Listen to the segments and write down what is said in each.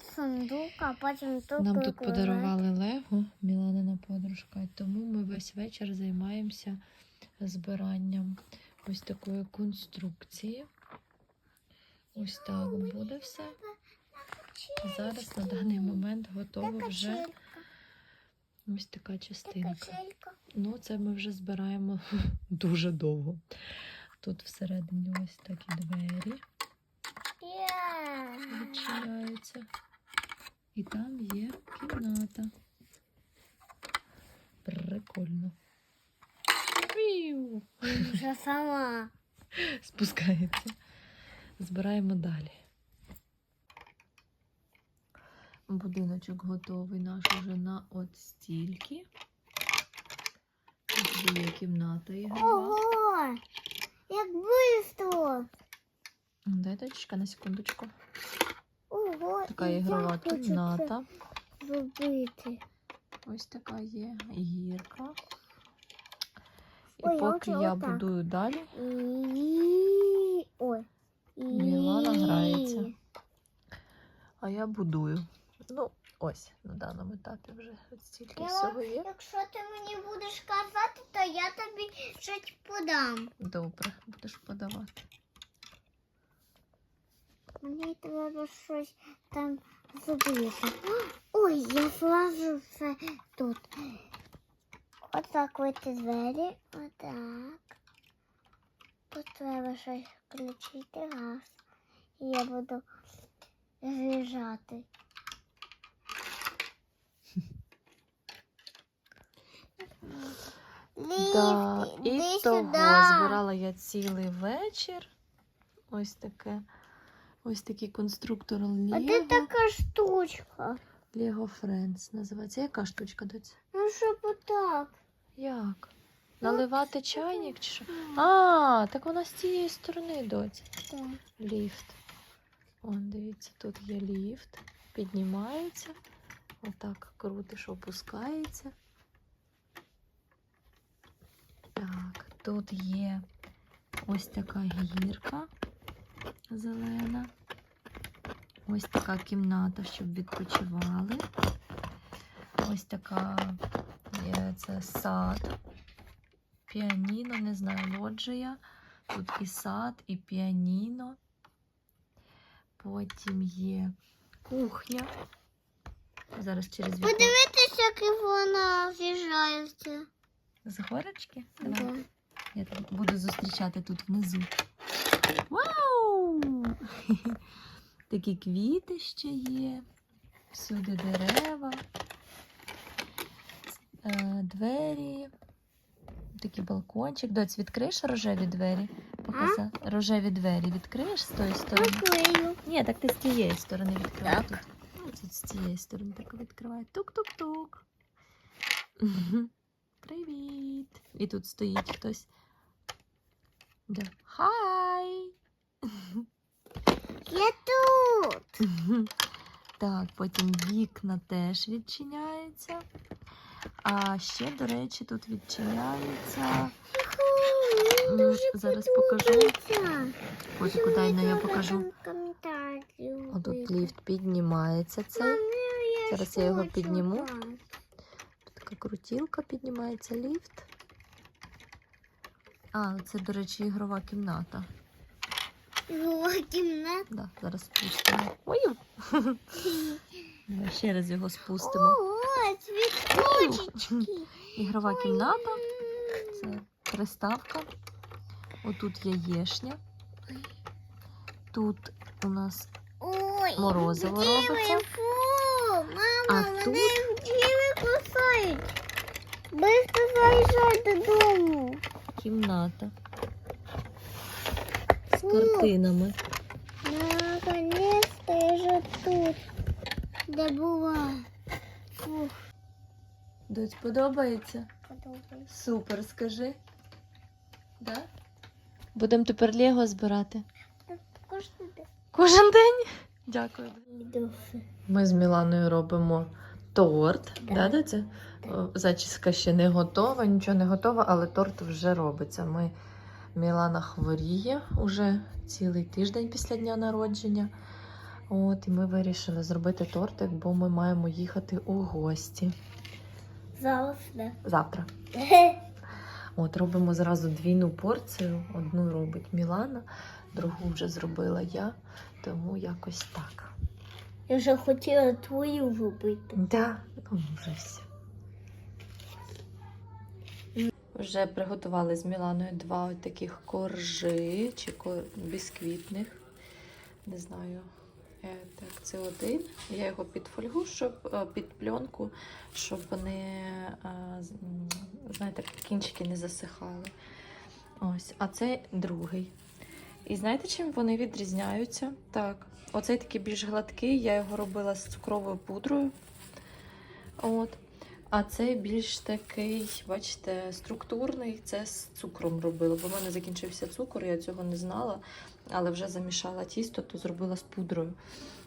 сундук, а потім тут Нам тут подарували Лего, Міланина подружка, і тому ми весь вечір займаємося збиранням ось такої конструкції. Ось так буде все. Зараз на даний момент готова вже ось така частинка. Ну, це ми вже збираємо дуже довго. Тут всередині ось такі двері Є. відчиняються. І там є кімната. Прикольно. Вже сама. Спускається. Збираємо далі. Будиночок готовий наш уже на от стільки. Тут є кімната ігрова. Ого! Як бистро! Дай дочка на секундочку. Ого, Така я ігрова кімната. Зробити. Ось така є гірка. І Ой, поки я отак. будую далі, І... Ой. І... Мілана грається. а я будую. Ну, ось на даному етапі вже стільки Я- всього є. Якщо ти мені будеш казати, то я тобі щось подам. Добре, будеш подавати. Мені треба щось там зробити. Ой, я злажу все тут. Отак вийти двері. Отак. Тут треба щось включити газ. І я буду з'їжджати. Да, і іди того сюди. збирала я цілий вечір. Ось таке. Ось такий конструктор А Lego. де така штучка? Lego Friends називається. Яка штучка доця? Ну, щоб отак. Як? Наливати чайник чи що? А, так вона з цієї сторони, доця. Ліфт. Вон, дивіться, тут є ліфт. Піднімається. Отак крутиш, опускається. Так, тут є ось така гірка зелена. Ось така кімната, щоб відпочивали. Ось така є це сад. Піаніно, не знаю, лоджія. Тут і сад, і піаніно. Потім є кухня. Зараз через вікно. Подивитися, як вона з'їжджається. З горочки? Да. Я буду зустрічати тут внизу. Вау! Такі квіти ще є. Всюди дерева, е, двері, такий балкончик. Доць, відкриєш рожеві двері? Показа... Рожеві двері відкриєш з тої сторони? Поклею. Ні, так ти з тієї сторони відкривай. Тут. Тут з цієї сторони так відкривай. Тук-тук-тук. Привіт. І тут стоїть хтось. Да. Хай! Я тут. Так, потім вікна теж відчиняються. А ще, до речі, тут відчиняється. Зараз покажу. Котику, дай на я покажу. Отут ліфт піднімається цей. Мамі, Зараз я його підніму. Тут така крутілка, піднімається ліфт. А, це, до речі, ігрова кімната. Його кімната. Да, зараз спустимо. Ой! Давай ще раз його спустимо. Ого, цвіточки. Ігрова кімната. Це приставка. Отут яєшня. Тут у нас Ой, Морозиво робиться. Фу, мама, мене бджіли кусають. Быстро заїжджай додому. кімната. Картинами. Наконец-то я же тут, де була. Фух, Доць, подобається? подобається. Супер, скажи. Да? Будемо тепер Лего збирати. Кожен день. Кожен день. Дякую. Ми з Міланою робимо торт. Да. Да, Доця? Зачіска ще не готова, нічого не готова, але торт вже робиться. Ми Мілана хворіє уже цілий тиждень після дня народження. От, і ми вирішили зробити тортик, бо ми маємо їхати у гості да. завтра. От, робимо зразу двійну порцію. Одну робить Мілана, другу вже зробила я, тому якось так. Я вже хотіла твою зробити. Да, ну вже все. Вже приготували з Міланою два таких коржи чи кор... бісквітних. Не знаю. Е, Так, це один. Я його під фольгу, щоб е, під пленку, щоб вони, е, знаєте, кінчики не засихали. Ось, а це другий. І знаєте, чим вони відрізняються? Так, оцей такий більш гладкий, я його робила з цукровою пудрою. От. А цей більш такий, бачите, структурний, це з цукром робила. Бо в мене закінчився цукор, я цього не знала, але вже замішала тісто, то зробила з пудрою.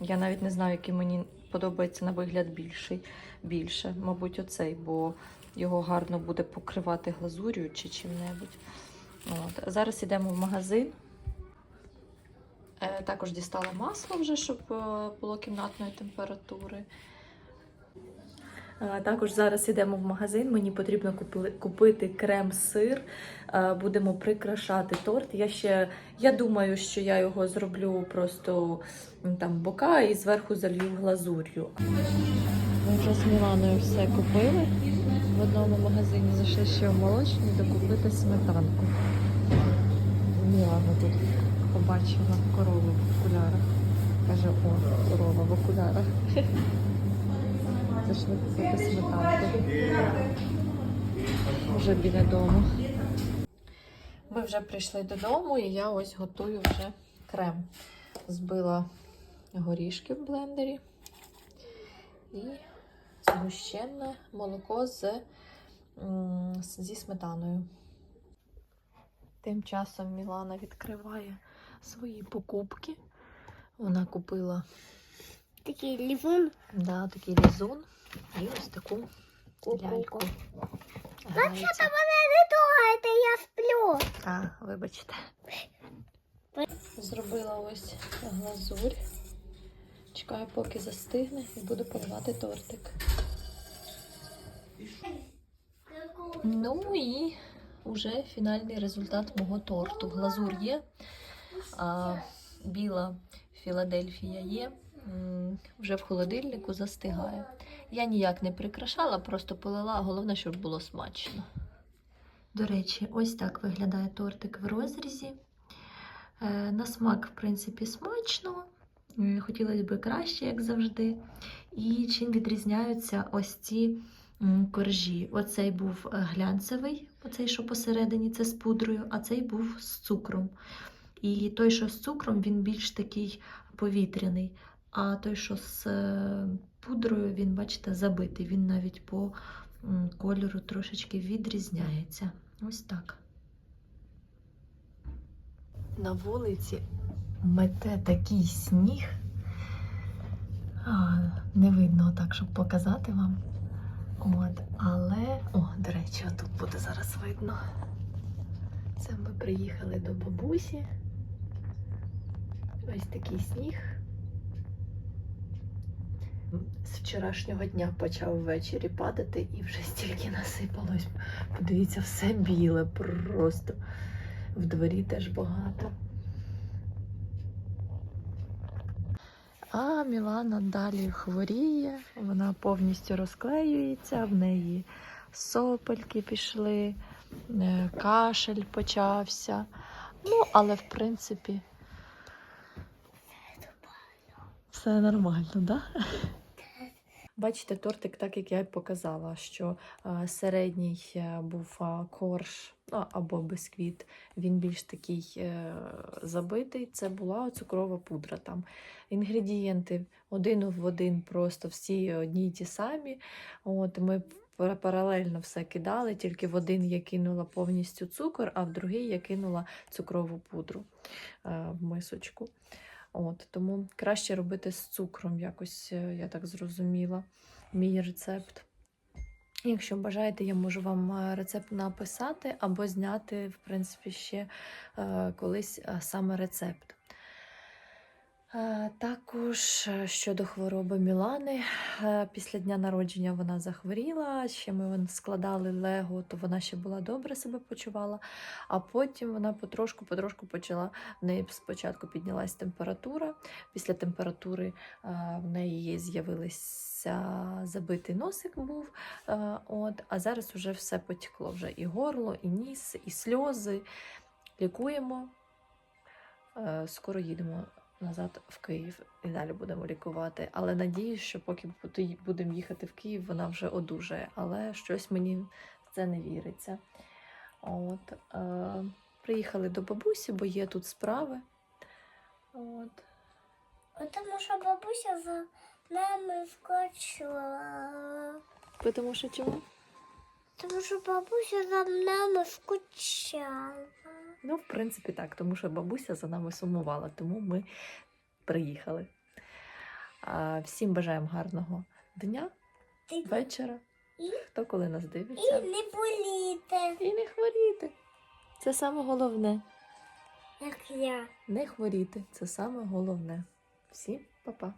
Я навіть не знаю, який мені подобається на вигляд більший. Більше, мабуть, оцей, бо його гарно буде покривати глазур'ю чи чим-небудь. Зараз йдемо в магазин. Е, Також дістала масло вже, щоб е, було кімнатної температури. Також зараз йдемо в магазин. Мені потрібно купити крем-сир. Будемо прикрашати торт. Я ще я думаю, що я його зроблю просто там бока і зверху залью глазур'ю. Ми вже з Міланою все купили. В одному магазині зайшли ще в молочний докупити сметанку. Мілана тут побачила корову в окулярах. Каже, о, корова в окулярах. Зайшли купити сметанку. Вже біля дому. Ми вже прийшли додому, і я ось готую вже крем. Збила горішки в блендері і згущенне молоко з- зі сметаною. Тим часом Мілана відкриває свої покупки. Вона купила Такий лівун. да, такий лізун і ось таку ляльку. Вообще-то мене не трогайте, я сплю. А, вибачте. Зробила ось глазурь. Чекаю, поки застигне, і буду поливати тортик. Ну і вже фінальний результат мого торту. Глазур є, а біла Філадельфія є. Вже в холодильнику застигає. Я ніяк не прикрашала, просто полила, головне, щоб було смачно. До речі, ось так виглядає тортик в розрізі. Е, На смак, в принципі, смачно. Хотілося б краще, як завжди. І чим відрізняються ось ці коржі. Оцей був глянцевий, оцей, що посередині, це з пудрою, а цей був з цукром. І той, що з цукром, він більш такий повітряний. А той, що з е, пудрою, він, бачите, забитий. Він навіть по кольору трошечки відрізняється. Ось так. На вулиці мете такий сніг. Не видно так, щоб показати вам. От, але, о, до речі, тут буде зараз видно. Це ми приїхали до бабусі. Ось такий сніг. З вчорашнього дня почав ввечері падати і вже стільки насипалось. Подивіться, все біле просто. В дворі теж багато. А Мілана далі хворіє, вона повністю розклеюється, в неї сопельки пішли, е, кашель почався. Ну, але в принципі все нормально, так? Да? Бачите, тортик, так як я й показала, що е, середній е, був е, корж або бисквіт, він більш такий забитий. Це була цукрова пудра. Там інгредієнти один в один, просто всі одні й ті самі. От ми паралельно все кидали, тільки в один я кинула повністю цукор, а в другий я кинула цукрову пудру в мисочку. От, тому краще робити з цукром, якось е, я так зрозуміла мій рецепт. Якщо бажаєте, я можу вам е, рецепт написати або зняти, в принципі, ще е, колись е, саме рецепт. Е, Також е, щодо хвороби Мілани, е, після дня народження вона захворіла. Ще ми складали лего, то вона ще була добре себе почувала. А потім вона потрошку-потрошку почала. В неї спочатку піднялась температура. Після температури в неї з'явилися забитий носик був. От, а зараз вже все потекло. Вже і горло, і ніс, і сльози. Лікуємо. Скоро їдемо назад в Київ і далі будемо лікувати. Але надіюсь, що поки будемо їхати в Київ, вона вже одужає. Але щось мені в це не віриться. От, е, приїхали до бабусі, бо є тут справи. От. Тому що бабуся за нами скочила. Тому що чого? Тому що бабуся за нами скучала. Ну, в принципі, так, тому що бабуся за нами сумувала, тому ми приїхали. Всім бажаємо гарного дня, вечора. І? Хто коли нас і дивиться. не боліти, І не хворіти. Це саме головне. як я. Не хворіти. Це саме головне. Всім па-па.